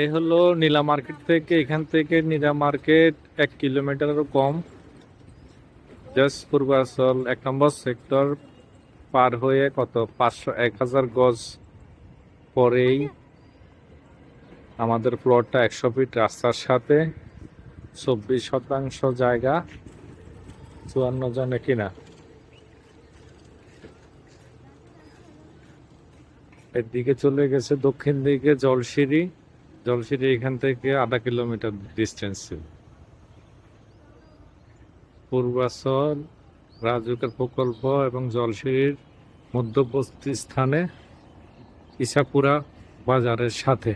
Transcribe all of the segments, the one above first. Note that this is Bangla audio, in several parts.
এই হলো নীলা মার্কেট থেকে, এখান থেকে নীলা মার্কেট এক কিলোমিটারেরও কম। জাস্ট পূর্বাচল, এক নম্বর সেক্টর পার হয়ে কত? পাঁচশো এক হাজার গজ পরেই আমাদের প্লটটা একশো ফিট রাস্তার সাথে, চব্বিশ শতাংশ জায়গা, চুয়ান্ন জনে কিনা এর দিকে চলে গেছে দক্ষিণ দিকে জলসিঁড়ি। জলসিঁড়ি এখান থেকে আধা কিলোমিটার ডিস্টেন্স পূর্বাচল রাজুকের প্রকল্প এবং জলসিঁড়ির মধ্যবর্তী স্থানে ইসাপুরা বাজারের সাথে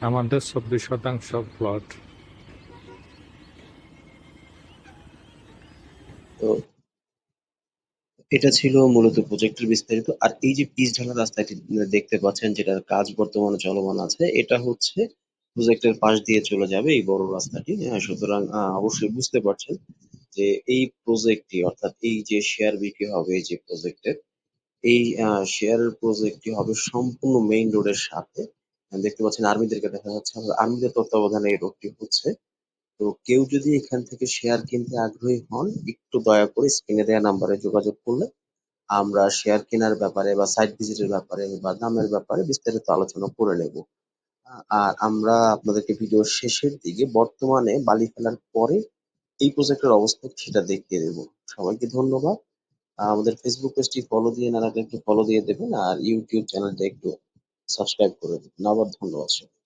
আমাদের চব্বিশ শতাংশ প্লট তো এটা ছিল মূলত প্রজেক্টের বিস্তারিত। আর এই যে পিচ ঢালা রাস্তাটি দেখতে পাচ্ছেন যেটার কাজ বর্তমানে চলমান আছে এটা হচ্ছে প্রজেক্টের পাশ দিয়ে চলে যাবে এই বড় রাস্তাটি। হ্যাঁ সুতরাং আহ, অবশ্যই বুঝতে পারছেন যে এই প্রজেক্টটি অর্থাৎ এই যে শেয়ার বিক্রি হবে এই যে প্রজেক্টের এই শেয়ারের প্রজেক্টটি হবে সম্পূর্ণ মেইন রোডের সাথে। দেখতে পাচ্ছেন আর্মিদেরকে দেখা যাচ্ছে আর্মিদের তত্ত্বাবধানে এই রোডটি হচ্ছে তো কেউ যদি এখান থেকে শেয়ার কিনতে আগ্রহী হন, একটু দয়া করে স্ক্রিনে দেওয়া নাম্বারে যোগাযোগ করলে আমরা শেয়ার কেনার ব্যাপারে বা সাইট ভিজিটের ব্যাপারে বা দামের ব্যাপারে বিস্তারিত আলোচনা করে নেব। আর আমরা আপনাদেরকে ভিডিওর শেষের দিকে বর্তমানে বালি ফেলার পরে এই প্রজেক্টের অবস্থা সেটা দেখিয়ে দেবো। সবাইকে ধন্যবাদ। আমাদের ফেসবুক পেজটি ফলো দিয়ে না একটু ফলো দিয়ে দেবেন আর ইউটিউব চ্যানেলটা একটু সাবস্ক্রাইব করে দেবেন। আবার ধন্যবাদ সবাইকে।